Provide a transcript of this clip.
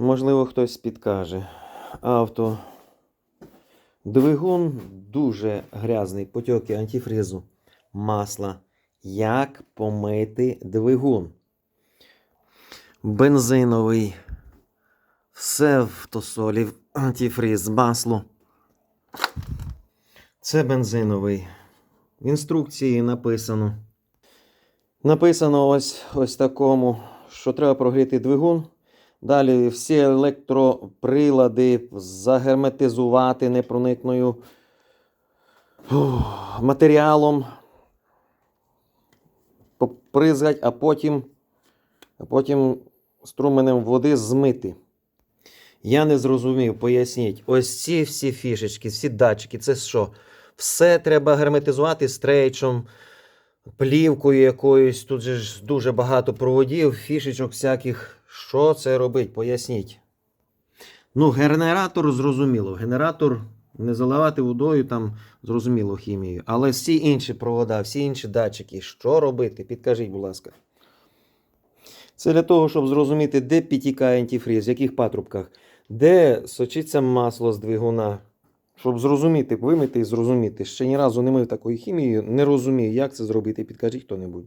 Можливо, хтось підкаже. Авто. Двигун дуже грязний, потьоки антифризу, масла. Як помити двигун? Бензиновий. Все в тосолі, антифриз, масло. Це бензиновий. В інструкції написано. Написано ось ось такому, що треба прогріти двигун. Далі всі електроприлади загерметизувати непроникною матеріалом, попризгать, а потім, а потім струменем води змити. Я не зрозумів, поясніть. Ось ці всі фішечки, всі датчики, це що? Все треба герметизувати стрейчем, плівкою якоюсь. Тут же ж дуже багато проводів, фішечок всяких. Що це робить? Поясніть. Ну, генератор зрозуміло. Генератор не заливати водою, там зрозуміло хімією. Але всі інші провода, всі інші датчики, що робити? Підкажіть, будь ласка. Це для того, щоб зрозуміти, де підтікає антифріз, в яких патрубках, де сочиться масло з двигуна. Щоб зрозуміти, вимити і зрозуміти. Ще ні разу не мив такою хімією, не розумію, як це зробити. Підкажіть хто-небудь.